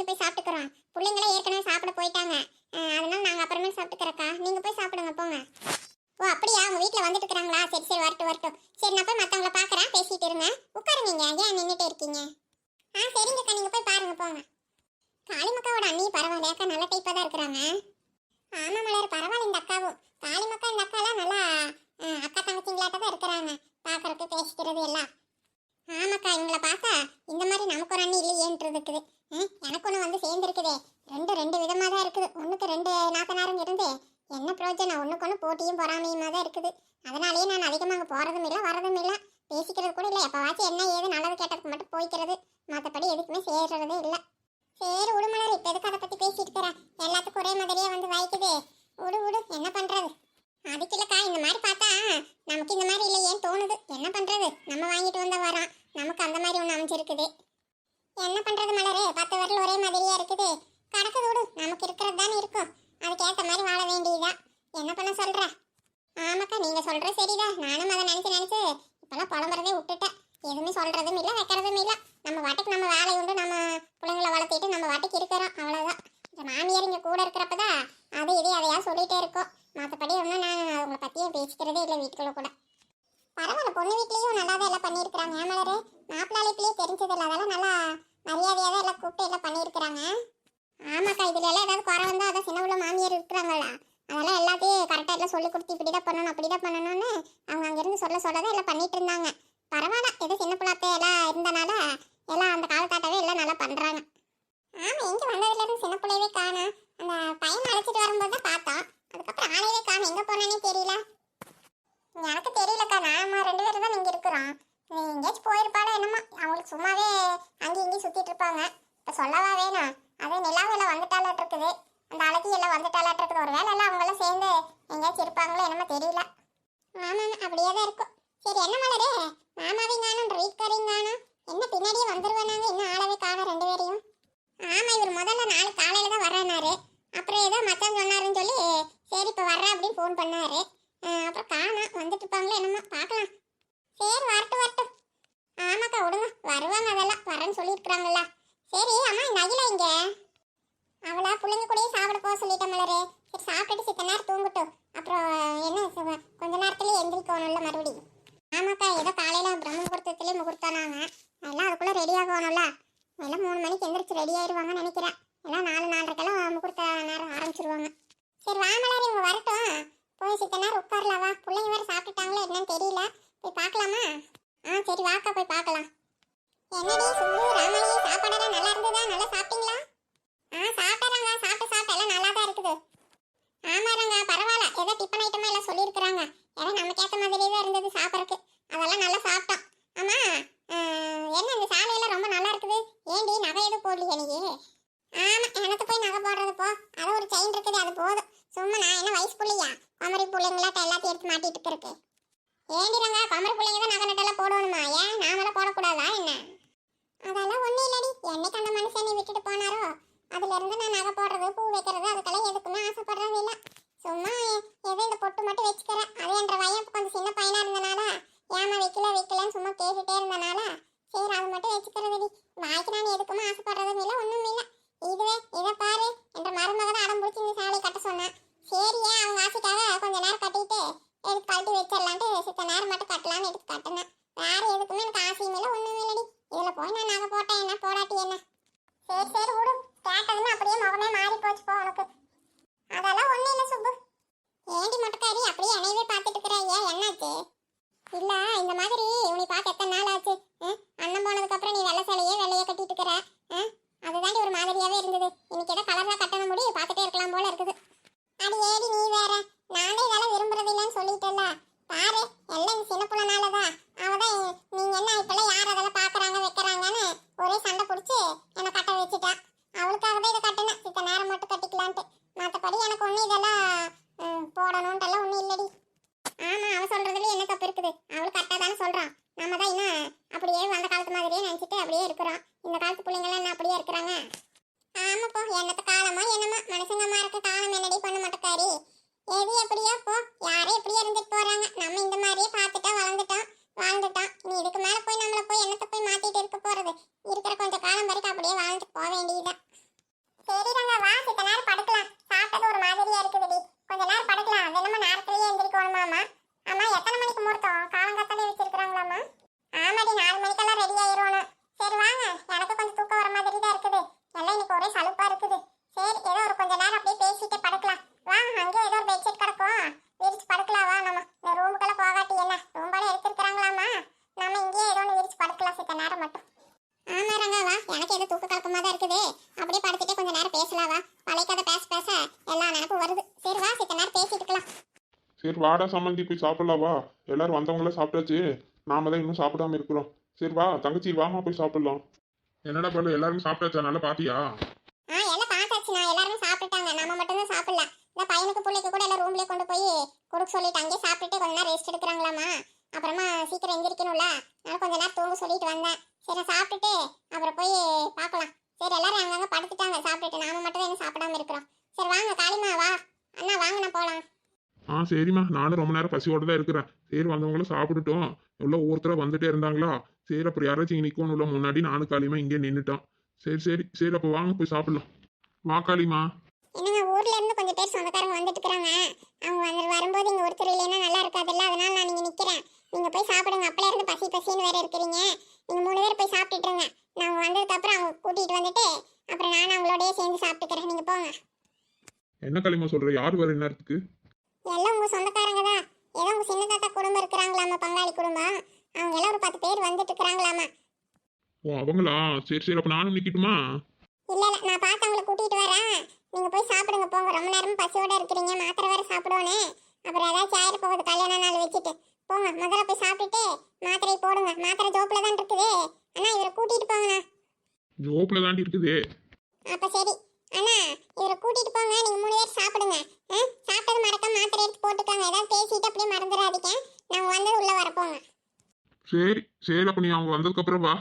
சேர்ந்து போய் சாப்பிட்டுக்கிறோம். பிள்ளைங்களே ஏற்கனவே சாப்பிட போயிட்டாங்க அஹ் அதனால நாங்க அப்புறமேல் சாப்பிட்டுக்கிறக்கா நீங்க போய் சாப்பிடுங்க போங்க ஓ அப்படியா உங்க வீட்ல வந்துட்டு இருக்காங்களா சரி சரி வரட்டும் வரட்டும் சரி நான் போய் மத்தவங்கள பாக்குறேன் பேசிட்டு இருங்க உட்காருங்க இங்க ஏன் நின்னுட்டே இருக்கீங்க ஆ சரிங்கக்கா நீங்க போய் பாருங்க போங்க காளிமக்காவோட அண்ணி பரவாயில்ல அக்கா நல்ல டைப்பா தான் இருக்கிறாங்க ஆமா மலர் பரவாயில்ல இந்த அக்காவும் காளிமக்கா இந்த அக்காலாம் நல்லா அஹ், அக்கா தங்கச்சிங்களாட்ட தான் இருக்கிறாங்க பாக்குறதுக்கு பேசிக்கிறது எல்லாம் ஆமாக்கா இவங்கள பார்த்தா இந்த மாதிரி நமக்கு ஒரு அண்ணி இல்லையேன்றது இருக்குது எனக்கு ஒன்று வந்து சேர்ந்துருக்குதே. ரெண்டு ரெண்டு விதமாக தான் இருக்குது. ஒன்றுக்கு ரெண்டு நாத்தனாரும் இருந்து. என்ன பிரயோஜனம்? ஒன்றுக்கு ஒன்று போட்டியும் பொறாமையுமாக தான் இருக்குது. அதனாலேயே நான் அதிகமாக அங்கே போகிறதும் இல்லை வரதும் இல்லை. பேசிக்கிறது கூட இல்லை. எப்போவாச்சும் என்ன ஏது நல்லது கேட்டதுக்கு மட்டும் போய்க்கிறது. மற்றபடி எதுக்குமே சேர்றதே இல்லை. சரி உடுமலர் இப்போ எதுக்கு அதை பற்றி பேசிட்டு இருக்கிறேன் எல்லாத்துக்கும் ஒரே மாதிரியே வந்து வாய்க்குது. விடு விடு என்ன பண்ணுறது அதுக்கு இல்லைக்கா இந்த மாதிரி பார்த்தா நமக்கு இந்த மாதிரி இல்லையேன்னு தோணுது. என்ன பண்ணுறது நம்ம வாங்கிட்டு வந்தால் வரோம் நமக்கு அந்த மாதிரி ஒன்று அமைஞ்சிருக்குது. என்ன பண்ணுறது மலரு? பத்து வரல ஒரே மாதிரியாக இருக்குது. கணக்கு விடு நமக்கு இருக்கிறது தானே இருக்கும். அதுக்கேற்ற மாதிரி வாழ வேண்டியதுதான். என்ன பண்ண சொல்கிற ஆமாக்கா நீங்கள் சொல்கிற சரிதான். நானும் அதை நினச்சி நினச்சி இப்போல்லாம் புலம்புறதே விட்டுட்டேன். எதுவுமே சொல்கிறதும் இல்லை வைக்கிறதும் இல்லை. நம்ம வாட்டுக்கு நம்ம வேலை உண்டு. நம்ம பிள்ளைங்களை வளர்த்திட்டு நம்ம வாட்டுக்கு இருக்கிறோம். அவ்வளோதான் இந்த மாமியார் இங்கே கூட இருக்கிறப்பதான் அது இது அதையா சொல்லிகிட்டே இருக்கோம். மற்றபடி ஒன்றும் நான் அவங்கள பற்றியே பேசிக்கிறதே இல்லை வீட்டுக்குள்ளே கூட பரவாயில்ல பொண்ணு வீட்லேயும் நல்லா தான் எல்லாம் பண்ணியிருக்கிறாங்க. ஏன் மலரு? மாப்பிள்ளாளிப்பிலேயே தெரிஞ்சதில்ல. அதெல்லாம் நல்லா மரியாதையாக தான் எல்லாம் கூப்பிட்டு எல்லாம் பண்ணியிருக்கிறாங்க. ஆமாக்கா இதில் எல்லாம் ஏதாவது குறை வந்தால் அதை சின்ன உள்ள மாமியார் இருக்கிறாங்களா அதெல்லாம் எல்லாத்தையும் கரெக்டாக எல்லாம் சொல்லி கொடுத்து இப்படி தான் பண்ணணும் அப்படி தான் பண்ணணும்னு அவங்க அங்கேருந்து சொல்ல சொல்ல தான் எல்லாம் பண்ணிட்டு இருந்தாங்க. பரவாயில்ல. ஏதோ சின்ன பிள்ளாத்த எல்லாம் இருந்தனால எல்லாம் அந்த காலத்தாட்டவே எல்லாம் நல்லா பண்ணுறாங்க ஆமாம் எங்கே வந்ததுலேருந்து சின்ன பிள்ளையவே காணும். அந்த பையன் அழைச்சிட்டு வரும்போது தான் பார்த்தோம். அதுக்கப்புறம் ஆளையவே காணும். எங்கே போனானே தெரியல. எனக்கு தெரியலக்கா. நாம ரெண்டு பேரும் தான் இங்கே இருக்கிறோம். எங்கேயாச்சும் போயிருப்பாளோ என்னமோ. அவங்களுக்கு சும்மாவே அங்கேயும் இங்கேயும் சுற்றிட்டு இருப்பாங்க. இப்போ சொல்லவா வேணாம் அது நிலாவில் வந்துட்டாலாட்டு இருக்குது அந்த அழகி எல்லாம் வந்துட்டாலாட்டு இருக்குது ஒரு வேலை எல்லாம் அவங்களாம் சேர்ந்து எங்கேயாச்சும் இருப்பாங்களோ என்னமோ தெரியல. ஆமாம் அப்படியே தான் இருக்கும் சரி என்ன மலரு? மாமாவையும் காணும் வீட்டுக்காரையும் காணும். என்ன பின்னாடியே வந்துருவேனாங்க இன்னும் ஆளவே காணும் ரெண்டு பேரையும்? ஆமாம் இவர் முதல்ல நாளைக்கு காலையில் தான் வரேனாரு அப்புறம் ஏதோ மச்சான் சொன்னாருன்னு சொல்லி சரி இப்போ வர்றேன் அப்படின்னு ஃபோன் பண்ணாரு. அப்புறம் காணோம். வந்துட்டு இருப்பாங்களோ என்னமோ பார்க்கலாம். சரி வா வரட்டும் ஆமாக்கா விடுங்க வருவாங்க அதெல்லாம் சொல்லியிருக்கிறாங்கல்ல. சரி அம்மா இந்த அகிலா இங்க அவளா பிள்ளைங்க கூடயே சாப்பிட போக சொல்லிட்டேன் மலரு. சரி சாப்பிட்டுட்டு சித்த நேரம் தூங்கட்டும். அப்புறம் என்ன கொஞ்ச நேரத்துல எந்திரிக்கணும்ல மறுபடியும் ஆமாக்கா ஏதோ காலையில பிரம்ம முகூர்த்தத்திலே முகூர்த்தானாங்க எல்லாம் அதுக்குள்ள ரெடி ஆகணும்ல. எல்லாம் மூணு மணிக்கு எந்திரிச்சு ரெடி ஆயிடுவாங்கன்னு நினைக்கிறேன். எல்லாம் நாலு நாலரைக்கெல்லாம் முகூர்த்த நேரம் ஆரம்பிச்சிருவாங்க சரி வா மலர் இவங்க வரட்டும் போய் சித்த நேரம் உட்காரலாம் வா பிள்ளைங்க வேற சாப்பிட்டுட்டாங்களோ என்னன்னு தெரியல போய் பார்க்கலாமா ஆ சரி வாக்கா போய் பார்க்கலாம் என்னடி சுப்பு ராமணி சாப்பாடெல்லாம் நல்லா இருந்ததா நல்லா சாப்பிட்டீங்களா ஆ சாப்பிட்றாங்க சாப்பிட்டு சாப்பிட்டு எல்லாம் நல்லா தான் இருக்குது ஆமாறாங்க பரவாயில்ல ஏதோ டிஃபன் ஐட்டமா எல்லாம் சொல்லியிருக்கிறாங்க ஏதோ நமக்கு ஏற்ற மாதிரியே தான் இருந்தது சாப்பிட்றதுக்கு அதெல்லாம் நல்லா சாப்பிட்டோம் ஆமா ஆஹ், என்ன இந்த சாலையெல்லாம் ரொம்ப நல்லா இருக்குது ஏண்டி நகை எதுவும் போடலையே நீ ஆமா எனக்கு போய் நகை போடுறது போ அது ஒரு செயின் இருக்குது அது போதும் சும்மா நான் என்ன வயசு பிள்ளையா குமரி பிள்ளைங்களாட்ட எல்லாத்தையும் எடுத்து மாட்டிட்டு இருக்கு ஏண்டிரங்க குமரி பிள்ளைங்க தான் நகை நட்டெல்லாம் போடணுமா ஏன் நாமெல்லாம் போடக்கூடாதா என்ன அதெல்லாம் ஒண்ணும் இல்லடி என்னைக்கு அந்த மனுஷன் நீ விட்டுட்டு போனாரோ அதுல இருந்து நான் நகை போடுறது பூ வைக்கிறது அதுக்கெல்லாம் எதுக்குமே ஆசைப்படுறது இல்ல சும்மா ஏதோ இந்த பொட்டு மட்டும் வச்சுக்கிறேன் அது என்ற வயன் கொஞ்சம் சின்ன பையனா இருந்தனால ஏமா வைக்கல வைக்கலன்னு சும்மா கேட்டுட்டே இருந்தனால சரி அது மட்டும் வச்சுக்கிறதுடி வாய்க்கு நான் எதுக்குமே ஆசைப்படுறதும் இல்லை சொல்கிறான் நம்ம தான் என்ன அப்படியே அந்த காலத்து மாதிரியே நினச்சிட்டு அப்படியே இருக்கிறான் இந்த காலத்து பிள்ளைங்களாம் என்ன அப்படியே இருக்கிறாங்க. ஆமாப்போ என்னத்த காலமா என்னமா. மனுஷங்கம்மா இருக்க காலம் என்னடி பண்ண மாட்டேக்காரி. எது எப்படியோ போ யாரும் எப்படியோ இருந்துட்டு போறாங்க. நம்ம இந்த மாதிரியே பார்த்துட்டோம் வளர்ந்துட்டோம் வாழ்ந்துட்டோம். நீ இதுக்கு மேலே போய் நம்மளை போய் என்னத்தை போய் மாத்திட்டு இருக்க போறது? இருக்கிற கொஞ்ச காலம் வரைக்கும் அப்படியே வாழ்ந்துட்டு போக வேண்டியதுதான். சரி நாங்க வா. சித்த நேரம் படுக்கலாம். சாப்பிட்டது ஒரு மாதிரியா இருக்குதுடி. கொஞ்ச நேரம் படுக்கலாம். தினமும் நேரத்துலயே எந்திரிக்கணுமாமா ஆமா எத்தனை மணிக்கு முகூர்த்தம்? இப்போ ஒரே சலுப்பா இருக்குது. சரி ஏதோ ஒரு கொஞ்ச நேரம் அப்படியே பேசிட்டு படுக்கலாம். வா அங்கே ஏதோ ஒரு பெட்ஷீட் கிடக்கும் விரிச்சு படுக்கலாம் வா நம்ம. இந்த ரூமுக்குள்ள போகாட்டி என்ன? ரூம்பால எடுத்துருக்குறாங்களாமா? நம்ம இங்கேயே ஏதோ ஒன்று விரிச்சு படுக்கலாம் சித்த நேரம் மட்டும். ஆமா ரங்கா வா. எனக்கு ஏதோ தூக்க கலக்கமாக தான் இருக்குது. அப்படியே படுத்துட்டு கொஞ்ச நேரம் பேசலாம் வா. பழைய கதை பேச பேச எல்லா நினப்பும் வருது. சரி வா சித்த நேரம் பேசிட்டு இருக்கலாம். சரி வாடா சம்மந்தி போய் சாப்பிடலாம் வா. எல்லாரும் வந்தவங்களே சாப்பிட்டாச்சு. நாம தான் இன்னும் சாப்பிடாம இருக்கிறோம். சரி வா தங்கச்சி வாமா போய் சாப்பிடலாம். என்னடா பண்ணு? எல்லாரும் சாப்பிட்டாச்சா நல்லா பாத்தியா? ஆ எல்லாம் பார்த்தாச்சுண்ணா எல்லாருமே சாப்பிட்டுட்டாங்க. நம்ம மட்டும் தான் சாப்பிடல. இந்த பையனுக்கு பிள்ளைக்கு கூட எல்லாம் ரூம்லயே கொண்டு போய் கொடுக்க சொல்லிட்டு அங்கேயே சாப்பிட்டுட்டு கொஞ்ச நேரம் ரெஸ்ட் எடுக்கிறாங்களாமா? அப்புறமா சீக்கிரம் எந்திரிக்கணும்ல. நான் கொஞ்ச நேரம் தூங்க சொல்லிட்டு வந்தேன். சரி சாப்பிட்டுட்டு அப்புறம் போய் பார்க்கலாம். சரி எல்லாரும் அங்கங்க படுத்துட்டாங்க சாப்பிட்டுட்டு. நாம மட்டும் தான் சாப்பிடாம இருக்கிறோம். சரி வாங்க காளிமா வா. அண்ணா வாங்க நான் போலாம். ஆ சரிம்மா. நானும் ரொம்ப நேரம் பசியோட தான் இருக்கிறேன். சரி வந்தவங்களும் சாப்பிட்டுட்டோம். எவ்வளோ ஒவ்வொருத்தராக வந்துட்டே இருந்தாங்களா? சரி அப்புறம் யாராச்சும் இங்கே நிற்கணும்ல முன்னாடி நானும் காளிமா இங்கே நின்றுட்டோம் சரி சரி சரி அப்போ வாங்க போய் சாப்பிடலாம். வா காளிமா. என்னங்க ஊர்ல இருந்து கொஞ்சம் பேர் சொந்தக்காரங்க வந்துட்டு இருக்காங்க அவங்க வந்து வரும்போது இங்க ஒருத்தர் இல்லைன்னா நல்லா இருக்காதுல்ல அதனால நான் இங்க நிக்கிறேன். நீங்க போய் சாப்பிடுங்க அப்பல இருந்து பசி பசின்னு வேற இருக்கிறீங்க. நீங்க மூணு பேர் போய் சாப்பிட்டுட்டுருங்க நான் வந்ததுக்கு அப்புறம் அவங்க கூட்டிட்டு வந்துட்டு அப்புறம் நான் அவங்களோடய சேர்ந்து சாப்பிட்டுக்கிறேன். நீங்க போங்க. என்ன காளிமா சொல்ற? யார் வர நேரத்துக்கு எல்லாம் உங்க சொந்தக்காரங்க தான். ஏதோ உங்க சின்ன தாத்தா குடும்பம் இருக்கிறாங்களாமா பங்காளி குடும்பம். அவங்க எல்லாம் ஒரு பத்து பேர் வந்துட்டு இருக்கிறாங்களாமா ஓ அவங்களா? சரி சரி அப்போ நானும் நிற்கட்டுமா இல்ல இல்ல நான் பார்த்து அவங்கள கூட்டிட்டு வரேன். நீங்க போய் சாப்பிடுங்க போங்க. ரொம்ப நேரம் பசியோட இருக்கிறீங்க. மாத்திரை வேற சாப்பிடுவோனே. அப்புறம் ஏதாச்சும் ஆயிர போகுது கல்யாண நாள் வச்சுட்டு. போங்க முதல்ல போய் சாப்பிட்டுட்டு மாத்திரை போடுங்க. மாத்திரை ஜோப்புல தான் இருக்குது. அண்ணா இவரை கூட்டிட்டு போங்கண்ணா. ஜோப்பில் தாண்டி இருக்குது. அப்ப சரி. அண்ணா இவரை கூட்டிட்டு போங்க. நீங்க மூணு பேர் சாப்பிடுங்க? சாப்பிட்டது மறக்காம மாத்திரை எடுத்து போட்டுக்கோங்க. ஏதாவது பேசிட்டு அப்படியே மறந்துடாதீங்க. நாங்க வந்தது உள்ள வர போங்க. சரி சரி அப்போ நீ அவங்க வந்ததுக்கப்புறம் வா.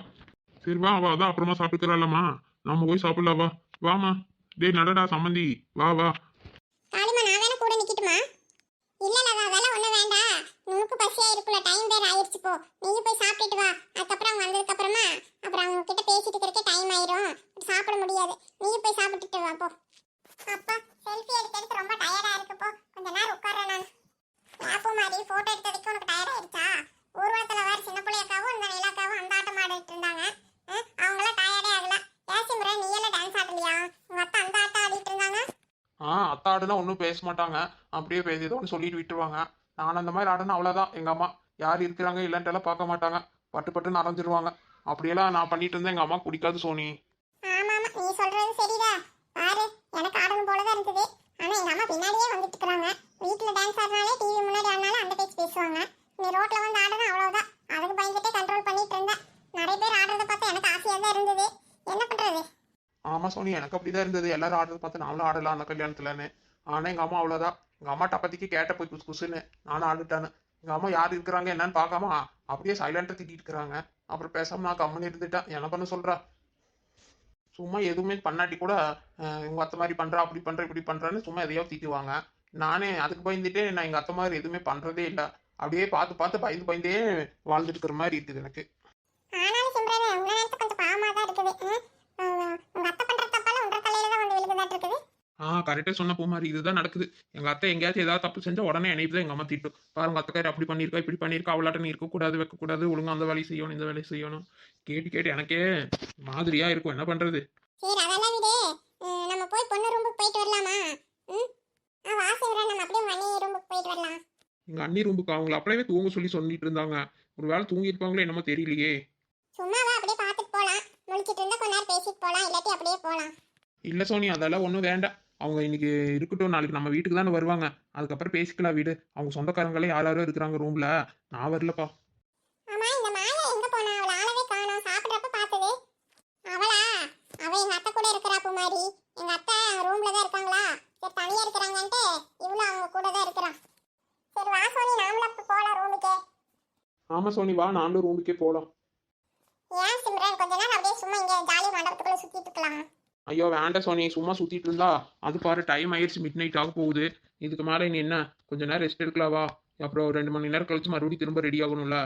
சரி வா வா அதான் அப்புறமா சாப்பிட்டுக்கிறாளம்மா நம்ம போய் சாப்பிடலாம் வா. வாமா டேய் நடடா சம்மந்தி. வா வா. காளிமா நான் வேணா கூட நிக்கிட்டுமா? இல்ல இல்ல அதெல்லாம் ஒண்ணு வேண்டாம். உனக்கு பசியா இருக்குல டைம் வேற ஆயிருச்சு போ. நீங்க போய் சாப்பிட்டுட்டு வா. அதுக்கப்புறம் வந்ததுக்கு அப்புறமா அவங்க கிட்ட பேசிட்டு இருக்கிறதுக்கே டைம் ஆயிரும் சாப்பிட முடியாது நீ போய் சாப்பிட்டுட்டு வா போ அப்பா செல்ஃபி எடுத்து எடுத்து ரொம்ப டயர்டா இருக்கு போ கொஞ்ச நேரம் உட்கார்றேன் நான் லாப்பு மாதிரி போட்டோ எடுத்ததுக்கு உனக்கு டயர்ட் ஆயிருச்சா ஊர்வலத்துல வேற சின்ன பிள்ளையக்காவும் இந்த நிலாக்காவும் அந்த ஆட்டம் ஆடிட்டு இருந்தாங்க அஹ், அவங்களாம் டயர்டே ஆகல ஏசிமுறை நீ எல்லாம் டான்ஸ் ஆடலையா உங்க அத்தை அந்த ஆட்டம் ஆடிட்டு இருந்தாங்க ஆ அத்தாடுனா ஒன்றும் பேச மாட்டாங்க. அப்படியே பேசி ஏதோ ஒன்று சொல்லிட்டு விட்டுருவாங்க. நான் அந்த மாதிரி ஆடுனா அவ்வளோதான் எங்கள் அம்மா யார் இருக்கிறாங்க இல்லைன்ட்டெல்லாம் பார்க்க மாட்டாங்க. பட்டு பட்டு நடந்துருவாங்க அப்படியெல்லாம் நான் பண்ணிட்டு இருந்தேன். எங்கள் அம்மா பிடிக்காது சோனி. ஆமா ஆமா. நீ சொல்றது சரிடா பாரு எனக்கு ஆடணும் போல தான் இருந்தது ஆனா எங்க அம்மா பின்னாடியே வந்துட்டு இருக்காங்க வீட்ல டான்ஸ் ஆடினாலே டிவி முன்னாடி ஆடினாலும் அந்த பேச்சு பேசுவாங்க. நீ ரோட்ல வந்து ஆடணும் அவ்வளவுதான். அதுக்கு பயந்துட்டே கண்ட்ரோல் பண்ணிட்டு இருந்தேன். நிறைய பேர் ஆடுறத பார்த்தா எனக்கு ஆசையா தான் இருந்தது. என்ன பண்றது? ஆமாம் சோனி. எனக்கு அப்படி தான் இருந்தது. எல்லாரும் ஆடுறத பார்த்து நாமளும் ஆடலாம் அந்த கல்யாணத்துலன்னு. ஆனால் எங்கள் அம்மா அவ்வளோதான் எங்கள் அம்மா டப்பத்திக்கு கேட்ட போய் குசு குசுன்னு நானும் ஆடிட்டானு எங்கள் அம்மா யார் இருக்கிறாங்க என்னன்னு பார்க்காம அப்படியே சைலண்ட்டை திட்டிட்டு இருக்கிறாங்க. அப்புறம் பேசாமல் நான் கம்முன்னு இருந்துட்டேன் என்ன பண்ண சொல்கிறா சும்மா எதுவுமே பண்ணாட்டி கூட அஹ், அத்தை மாதிரி பண்ணுறா அப்படி பண்ணுற இப்படி பண்ணுறான்னு சும்மா எதையாவது திட்டுவாங்க. நானே அதுக்கு பயந்துட்டு நான் எங்கள் அத்தை மாதிரி எதுவுமே பண்ணுறதே இல்லை. அப்படியே பார்த்து பார்த்து பயந்து பயந்தே வாழ்ந்துட்டு இருக்கிற மாதிரி இருக்குது எனக்கு ஆனாலும் சிம்ரன் உங்க நேரத்து கொஞ்சம் பாவமா தான் இருக்குது ம்? உங்க- உங்க அத்தை பண்ற தப்பால உங்க தலையில தான் வந்து விழுகுதாட்டு இருக்குது ஆ கரெக்டாக சொன்ன பூ மாதிரி இதுதான் நடக்குது. எங்க அத்தை எங்கேயாச்சும் ஏதாவது தப்பு செஞ்சா உடனே என்னை தான் எங்க அம்மா திட்டும். பாருங்க அத்தைக்காரி அப்படி பண்ணியிருக்கா இப்படி பண்ணியிருக்கா அவளாட்ட நீ இருக்கக்கூடாது வைக்கக்கூடாது ஒழுங்கா அந்த வேலையை செய்யணும் இந்த வேலையை செய்யணும். கேட்டு கேட்டு எனக்கே மாதிரியா இருக்கும். என்ன பண்றது? சரி அதெல்லாம் விடு. நம்ம போய் பொண்ணு ரூமுக்கு போயிட்டு வரலாமா? ம்? ஆ வா சிம்ரன் நம்ம அப்படியே உங்க அண்ணி ரூமுக்கு போயிட்டு வரலாம். எங்க அண்ணி ரூமுக்கு? அவங்கள அப்படியே தூங்க சொல்லி சொல்லிட்டு இருந்தாங்க. ஒரு வேளை தூங்கியிருப்பாங்களோ என்னமோ தெரியலையே. சும்மாவா அப்படியே பார்த்துட்டு போலாம். முழிச்சிட்டு இருந்தா கொஞ்ச நேரம் பேசிட்டு போலாம் இல்லாட்டி அப்படியே போலாம். இல்ல சோனி அதெல்லாம் ஒன்றும் வேண்டாம். அவங்க இன்னைக்கு இருக்கட்டும் நாளைக்கு நம்ம வீட்டுக்கு தானே வருவாங்க. அதுக்கப்புறம் பேசிக்கலாம் வீடு. அவங்க சொந்தக்காரங்களே யார் யாரோ இருக்கிறாங்க ரூம்ல நான் வரலப்பா. ஆமா சரி வா சோனி. நாமளும் போலாம் ரூமுக்கே ஆமா சோனி வா. நானும் ரூமுக்கே போகலாம் ஏன் சிம்ரன்? கொஞ்ச நேரம் அப்படியே சும்மா இங்க ஜாலி மண்டபத்துக்குள்ள சுத்திட்டு இருக்கலாம். ஐயோ வேண்டாம் சோனி சும்மா சுத்திட்டு இருந்தா. அது பாரு டைம் ஆயிடுச்சு மிட் நைட் ஆக போகுது. இதுக்கு மேலே நீ என்ன? கொஞ்ச நேரம் ரெஸ்ட் எடுக்கலாம் வா. அப்புறம் ஒரு ரெண்டு மணி நேரம் கழிச்சு மறுபடியும் திரும்ப ரெடி ஆகணும்ல.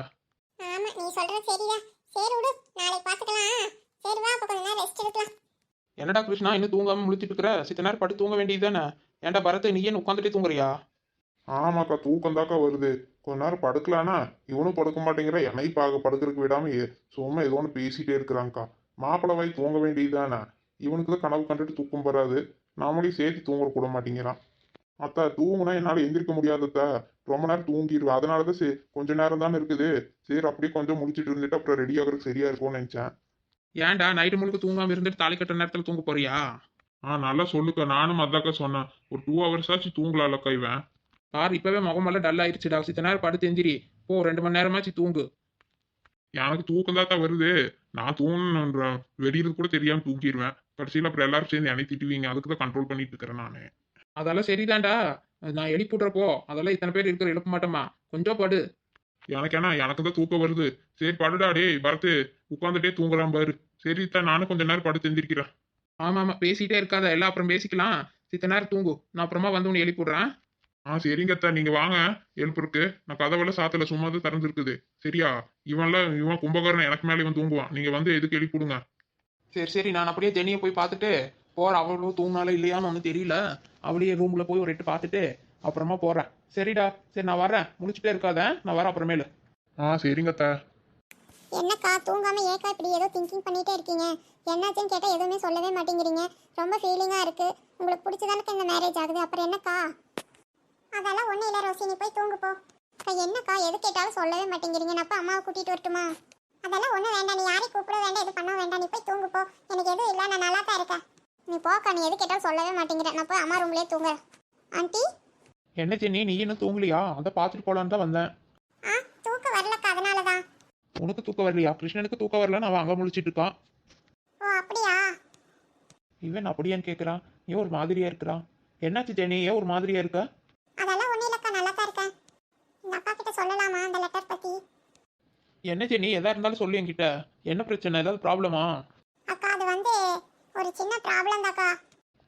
ஆமா நீ சொல்றது சரிதான். சரி விடு நாளைக்கு பாத்துக்கலாம். சரி வா அப்ப கொஞ்ச நேரம் ரெஸ்ட் எடுக்கலாம். என்னடா கிருஷ்ணா இன்னும் தூங்காம முழிச்சிட்டு இருக்கிற? சித்த நேரம் படுத்து தூங்க வேண்டியது தானே? ஏன்டா பரத்தை நீ ஏன் உட்காந்துட்டே தூங்குறியா? ஆமாக்கா தூக்கம் தாக்கா வருது. கொஞ்ச நேரம் படுக்கலானா இவனும் படுக்க மாட்டேங்கிற என்னை பார்க்க படுக்கிறதுக்கு விடாம ஏ- சும்மா ஏதோ ஒன்று பேசிட்டே இருக்கிறாங்க்கா மாப்பிள்ளை வாய் தூங்க வேண்டியதுதானே இவனுக்கு தான் கனவு கண்டுட்டு தூக்கம் வராது. நாமளையும் சேர்த்து தூங்க கூட மாட்டேங்கிறான். அத்தா தூங்குனா என்னால் எந்திரிக்க முடியாதத்தா ரொம்ப நேரம் தூங்கிடுவேன் அதனால தான் சரி கொஞ்ச நேரம் தானே இருக்குது. சரி அப்படியே கொஞ்சம் முடிச்சிட்டு இருந்துட்டு அப்புறம் ரெடி ஆகுறதுக்கு சரியா இருக்கும்னு நினச்சேன். ஏன்டா நைட்டு முழுக்க தூங்காம இருந்துட்டு தாலி கட்டுற நேரத்தில் தூங்க போறியா? ஆ நல்லா சொல்லுக்கா. நானும் அதாக்கா சொன்னேன். ஒரு டூ ஹவர்ஸ் ஆச்சு தூங்கலாம்லக்கா இவன். பாரு இப்பவே முகமெல்லாம் டல் ஆயிடுச்சுடா சித்த நேரம் படுத்து எந்திரி. போ ரெண்டு மணி நேரமாச்சு தூங்கு. எனக்கு தூக்கம் தான் வருது. நான் தூங்கணுன்ற வெளியிறது கூட தெரியாம தூங்கிடுவேன் கடைசியில் அப்புறம் எல்லாரும் சேர்ந்து என்னை திட்டுவீங்க. அதுக்கு தான் கண்ட்ரோல் பண்ணிட்டு இருக்கிறேன் நான். அதெல்லாம் சரிதான்டா. நான் எழுப்பி விட்றப்போ அதெல்லாம் இத்தனை பேர் இருக்கிற எழுப்ப மாட்டோமா? கொஞ்சம் படு. எனக்கு என்ன எனக்கு தான் தூக்கம் வருது. சரி படுடா டேய் பரத்து உட்காந்துட்டே தூங்குறான் பாரு. சரி தான் நானும் கொஞ்ச நேரம் படுத்து எந்திரிக்கிறேன். ஆமா ஆமா பேசிட்டே இருக்காத. எல்லாம் அப்புறம் பேசிக்கலாம். சித்த நேரம் தூங்கு. நான் அப்புறமா வந்து உன்னை எழுப்பி விட்றேன். ஆ சரிங்க அத்தா. நீங்க வாங்க. எழுப்புருக்கு நான் கதவெல்லாம் சாத்தல சும்மா தான் திறந்துருக்குது. சரியா? இவன்லாம் இவன் கும்பகாரன் எனக்கு மேலே இவன் தூங்குவான். நீங்க வந்து எதுக்கு எழுப்பிடுங்க சரி சரி நான் அப்படியே ஜெனியை போய் பார்த்துட்டு போற அவளும் தூங்கினாலும் இல்லையான்னு ஒன்றும் தெரியல. அவளையே ரூம்ல போய் ஒரு எட்டு பார்த்துட்டு அப்புறமா போறேன். சரிடா சரி நான் வரேன் முடிச்சுட்டே இருக்காத. நான் வரேன் அப்புறமேலு. ஆ சரிங்க அத்தா. என்னக்கா தூங்காம ஏக்கா இப்படி ஏதோ திங்கிங் பண்ணிட்டே இருக்கீங்க? என்னாச்சுன்னு கேட்டா எதுவுமே சொல்லவே மாட்டேங்கிறீங்க. ரொம்ப ஃபீலிங்கா இருக்கு. உங்களுக்கு பிடிச்சதானக்கா இந்த மேரேஜ் ஆகுது? அப்புறம் என்னக்கா? அதெல்லாம் ஒண்ணும் இல்ல ரோசி நீ போய் தூங்கு போ. அக்கா என்னக்கா? எது கேட்டாலும் சொல்லவே மாட்டேங்கிறீங்க. நான் அப்ப அம்மாவை கூட்டிட்டு வரட்டுமா? அதெல்லாம் ஒண்ணும் வேண்டாம். நீ யாரையும் கூப்பிட வேண்டாம். இது பண்ண வேண்டாம். நீ போய் தூங்கு போ. எனக்கு எதுவும் இல்லை. நான் நல்லா தான் இருக்கேன். நீ போக்கா நீ எது கேட்டாலும் சொல்லவே மாட்டேங்கிற. நான் போய் அம்மா ரூம்லயே தூங்குறேன் ஆண்டி என்ன ஜெனி நீ இன்னும் தூங்கலையா? அதை பார்த்துட்டு போலான்னு தான் வந்தேன். ஆ தூக்கம் வரலக்கா அதனால தான் உனக்கு தூக்கம் வரலையா? கிருஷ்ணனுக்கு தூக்கம் வரல அவன் அங்கே முழிச்சிட்டு இருக்கான் ஓ அப்படியா? இவன் அப்படியான்னு கேட்குறான் ஏன் ஒரு மாதிரியா இருக்கிறான்? என்னாச்சு ஜெனி ஏன் ஒரு மாதிரியா இருக்க? அதெல்லாம் ஒண்ணும் இல்லக்கா. நல்லா தான் இருக்கேன். இந்த அக்கா கிட்ட சொல்லலாமா? அந்த என்ன ஜெனி எதா இருந்தாலும் சொல்லு என்கிட்ட. என்ன பிரச்சனை? ஏதாவது ப்ராப்ளமா அக்கா அது வந்து ஒரு சின்ன ப்ராப்ளம் தாக்கா.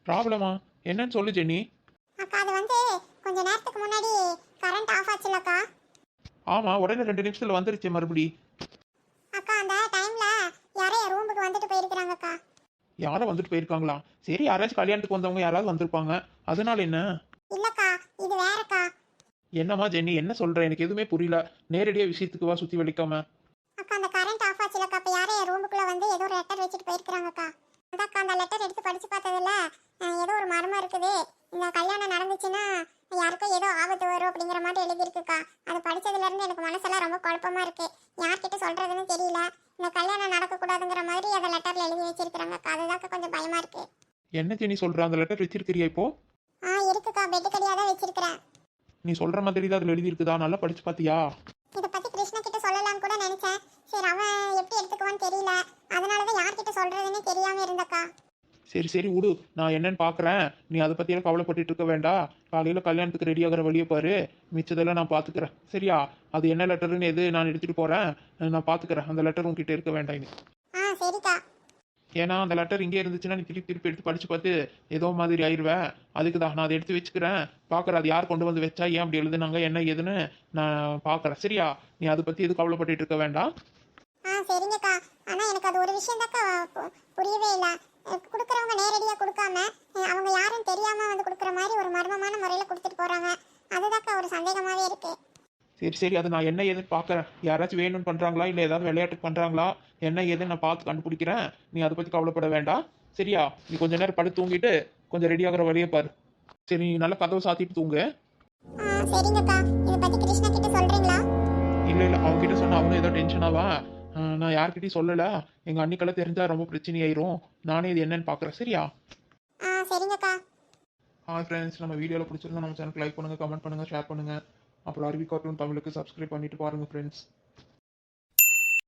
ப்ராப்ளமா என்னன்னு சொல்லு ஜெனி. அக்கா அது வந்து கொஞ்ச நேரத்துக்கு முன்னாடி கரண்ட் ஆஃப் ஆச்சுலக்கா. ஆமா உடனே ரெண்டு நிமிஷத்துல வந்துருச்சு மறுபடி. அக்கா அந்த டைம்ல யாரோ என் ரூமுக்கு வந்துட்டு போயிருக்கிறாங்கக்கா. யாரோ வந்துட்டு போயிருக்காங்களா? சரி யாராச்சும் கல்யாணத்துக்கு வந்தவங்க யாராவது வந்திருப்பாங்க. அதனால என்ன? இல்லக்கா இது வேறக்கா. என்னம்மா ஜெனி என்ன சொல்ற? எனக்கு எதுவுமே புரியல. நேரடியா விஷயத்துக்கு வா சுத்தி வலிக்காம. அக்கா அந்த கரண்ட் ஆஃப் ஆச்சுலக்கா. அப்ப யாரோ என் ரூமுக்குள்ள வந்து ஏதோ ஒரு லெட்டர் வச்சுட்டு போயிருக்கிறாங்கக்கா. அதாக்கா அந்த லெட்டர் எடுத்து படிச்சு பார்த்ததுல ஏதோ ஒரு மர்மம் இருக்குது. இந்த கல்யாணம் நடந்துச்சுன்னா யாருக்கும் ஏதோ ஆபத்து வரும் அப்படிங்கிற மாதிரி எழுதியிருக்குக்கா. அது படிச்சதுல இருந்து எனக்கு மனசெல்லாம் ரொம்ப குழப்பமா இருக்கு. யார்கிட்ட சொல்றதுன்னு தெரியல. இந்த கல்யாணம் நடக்கக்கூடாதுங்கிற மாதிரி அந்த லெட்டர்ல எழுதி வச்சிருக்கிறாங்கக்கா. அதுதாக்கா கொஞ்சம் பயமா இருக்கு. என்ன ஜெனி சொல்ற? அந்த லெட்டர் வச்சிருக்கிறியா இப்போ? ஆ இருக்குக்கா. பெட்டு கடியாக தான் வச்சிருக்கிறேன். நீ சொல்ற மாதிரி தான் அதுல எழுதி இருக்குதா நல்லா படிச்சு பாத்தியா? இதை பத்தி கிருஷ்ண கிட்ட சொல்லலாம்னு கூட நினைச்சேன். சரி அவன் எப்படி எடுத்துக்குவான்னு தெரியல. அதனாலதான் யார்கிட்ட சொல்றதுன்னு தெரியாம இருந்தக்கா. சரி சரி விடு. நான் என்னன்னு பார்க்குறேன் நீ அதை பற்றியெல்லாம் கவலைப்பட்டுட்டு இருக்க வேண்டாம். காலையில் கல்யாணத்துக்கு ரெடி ஆகிற வழியை பாரு. மிச்சதெல்லாம் நான் பார்த்துக்கிறேன் சரியா? அது என்ன லெட்டருன்னு எது நான் எடுத்துகிட்டு போகிறேன் நான் பார்த்துக்கிறேன் அந்த லெட்டர் உங்ககிட்ட இருக்க வேண்டாம் ஆ சரிக்கா. ஏன்னா அந்த லெட்டர் இங்கே இருந்துச்சுன்னா நீ திருப்பி திருப்பி எடுத்து படித்து பார்த்து ஏதோ மாதிரி ஆயிடுவேன் அதுக்கு தான் நான் அதை எடுத்து வச்சுக்கிறேன். பார்க்குறேன் அது யார் கொண்டு வந்து வச்சா ஏன் அப்படி எழுதுனாங்க என்ன ஏதுன்னு நான் பார்க்குறேன். சரியா? நீ அதை பற்றி எதுவும் கவலைப்பட்டு இருக்க வேண்டாம்? ஆ சரிங்கக்கா. ஆனால் எனக்கு அது ஒரு விஷயம் தாக்கா புரியவே இல்லை. கொடுக்குறவங்க நேரடியாக கொடுக்காம அவங்க யாரும் தெரியாமல் வந்து கொடுக்குற மாதிரி ஒரு மர்மமான முறையில் கொடுத்துட்டு போகிறாங்க அதுதாக்கா ஒரு சந்தேகமாகவே இருக்குது சரி சரி அது நான் என்ன ஏதுன்னு பார்க்குறேன் யாராச்சும் வேணும்னு பண்ணுறாங்களா இல்லை ஏதாவது விளையாட்டுக்கு பண்ணுறாங்களா என்ன ஏதுன்னு நான் பார்த்து கண்டுபிடிக்கிறேன். நீ அதை பற்றி கவலைப்பட வேண்டாம். சரியா? நீ கொஞ்ச நேரம் படுத்து தூங்கிட்டு கொஞ்சம் ரெடி ஆகிற வழியை பாரு. சரி நீ நல்லா கதவை சாத்திட்டு தூங்கு. இல்லை இல்லை அவங்ககிட்ட சொன்ன அவனும் ஏதோ டென்ஷன் ஆவா? ஆஹ் நான் யார்கிட்டயும் சொல்லலை. எங்கள் அன்னிக்கெல்லாம் தெரிஞ்சால் ரொம்ப பிரச்சனையாயிரும். நானே இது என்னன்னு பார்க்குறேன். சரியா? சரிங்கக்கா. ஹாய் ஃப்ரெண்ட்ஸ் நம்ம வீடியோவில் பிடிச்சிருந்தா நம்ம சேனலுக்கு லைக் பண்ணுங்கள் கமெண்ட் பண்ணுங்கள் ஷேர் பண்ணுங்கள் அப்புறம் அருவி கார்ட்டூன் தமிழுக்கு சப்ஸ்கிரைப் பண்ணிட்டு பாருங்கள் ஃப்ரெண்ட்ஸ்